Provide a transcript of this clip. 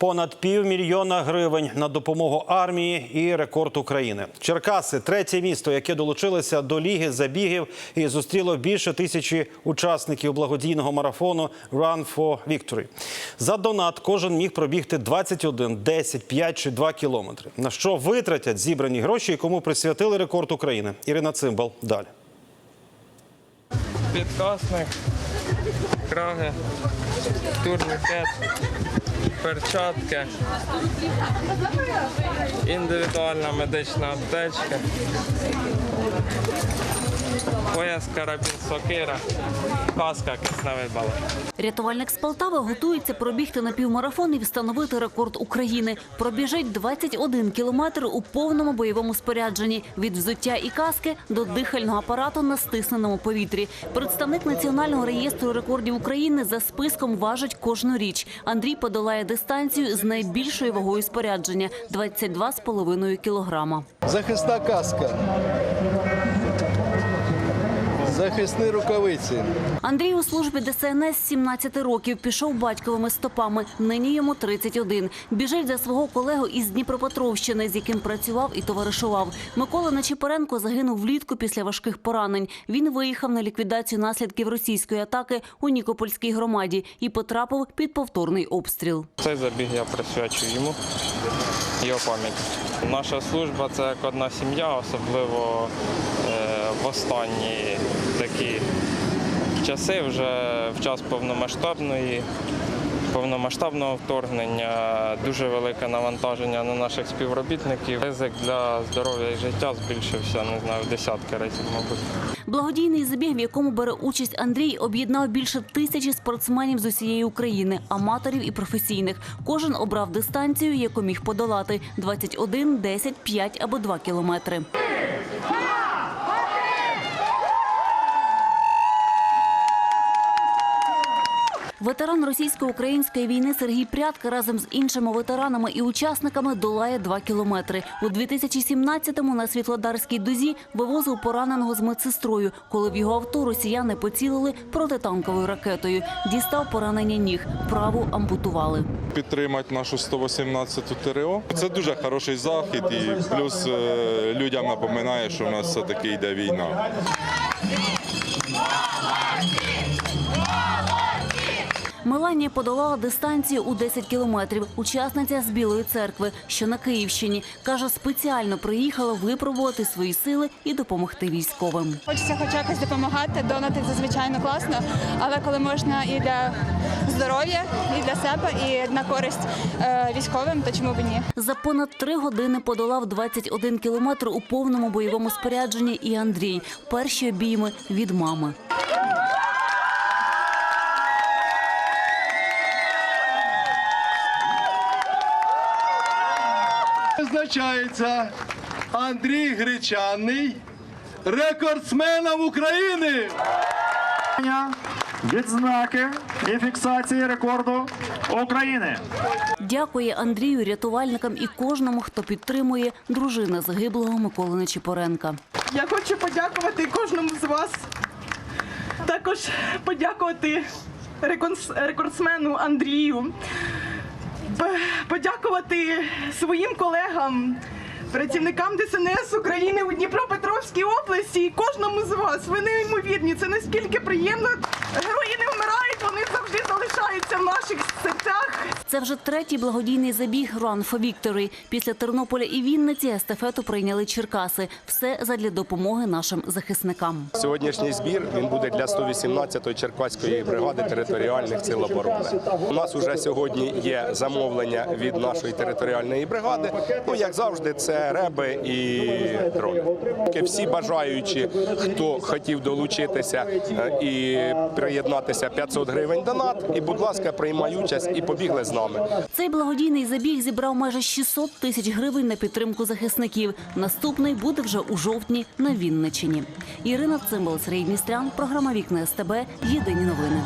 Понад півмільйона гривень на допомогу армії і рекорд України. Черкаси третє місто, яке долучилося до ліги забігів і зустріло більше тисячі учасників благодійного марафону Run for Victory. За донат кожен міг пробігти 21, 10, 5 чи 2 кілометри. На що витратять зібрані гроші кому присвятили рекорд України? Ірина Цимбал далі. підкасник, краги, турнікет, перчатки, індивідуальна медична аптечка, пояс карабін сокира, каска кисневий балон. Рятувальник з Полтави готується пробігти на півмарафон і встановити рекорд України. Пробіжить 21 кілометр у повному бойовому спорядженні від взуття і каски до дихального апарату на стисненому повітрі. Представник національного реєстру рекордів України за списком важить кожну річ. Андрій подолає дистанцію з найбільшою вагою спорядження 22,5 кілограма. Захисна каска. Захисні рукавиці. Андрій у службі ДСНС з 17 років пішов батьковими стопами. Нині йому 31. Біжить за свого колегу із Дніпропетровщини, з яким працював і товаришував. Микола Нечіпоренко загинув влітку після важких поранень. Він виїхав на ліквідацію наслідків російської атаки у Нікопольській громаді і потрапив під повторний обстріл. Цей забіг я присвячую йому, його пам'яті. Наша служба це як одна сім'я, особливо в останні такі часи, вже в час повномасштабної. Повномасштабного вторгнення дуже велике навантаження на наших співробітників. Ризик для здоров'я і життя збільшився, не знаю, в десятки разів, мабуть. Благодійний забіг, в якому бере участь Андрій, об'єднав більше тисячі спортсменів з усієї України, аматорів і професійних. Кожен обрав дистанцію, яку міг подолати – 21, 10, 5 або 2 кілометри. Ветеран російсько-української війни Сергій Прядка разом з іншими ветеранами і учасниками долає 2 кілометри. У 2017-му на Світлодарській дузі вивозив пораненого з медсестрою, коли в його авто росіяни поцілили протитанковою ракетою. Дістав поранення ніг, праву ампутували. підтримати нашу 118-ту ТРО. Це дуже хороший захід, і плюс е, людям напоминає, що в нас все-таки йде війна. Меланія подолала дистанцію у 10 кілометрів. Учасниця з Білої церкви, що на Київщині, каже, спеціально приїхала випробувати свої сили і допомогти військовим. Хочеться хоч якось допомагати, донати це звичайно класно, але коли можна і для здоров'я, і для себе, і на користь е, військовим, то чому б ні? За понад три години подолав 21 кілометр у повному бойовому спорядженні і Андрій. Перші обійми від мами. Визначається Андрій Гречаний, рекордсменом України. відзнаки і фіксації рекорду України. Дякує Андрію, рятувальникам і кожному, хто підтримує дружина загиблого Миколи Нечіпоренка. Я хочу подякувати кожному з вас. Також подякувати рекордсмену Андрію. Подякувати своїм колегам, працівникам ДСНС України у Дніпропетровській області і кожному з вас. Ви неймовірні. Це наскільки приємно. Герої не вмирають, вони завжди залишаються в наших серцях. Це вже третій благодійний забіг Run for Victory. Після Тернополя і Вінниці естафету прийняли Черкаси. Все задля допомоги нашим захисникам. Сьогоднішній збір він буде для 118-ї Черкаської бригади територіальних сил оборони. У нас уже сьогодні є замовлення від нашої територіальної бригади. Ну як завжди, це реби і дрони. Всі бажаючі, хто хотів долучитися е, і приєднатися 500 гривень донат. І, будь ласка, приймай участь і побігли з нами. Цей благодійний забіг зібрав майже 600 тисяч гривень на підтримку захисників. Наступний буде вже у жовтні на Вінничині. Ірина Цимбал, Сергій Містрян, програма Вікна СТБ. Єдині новини.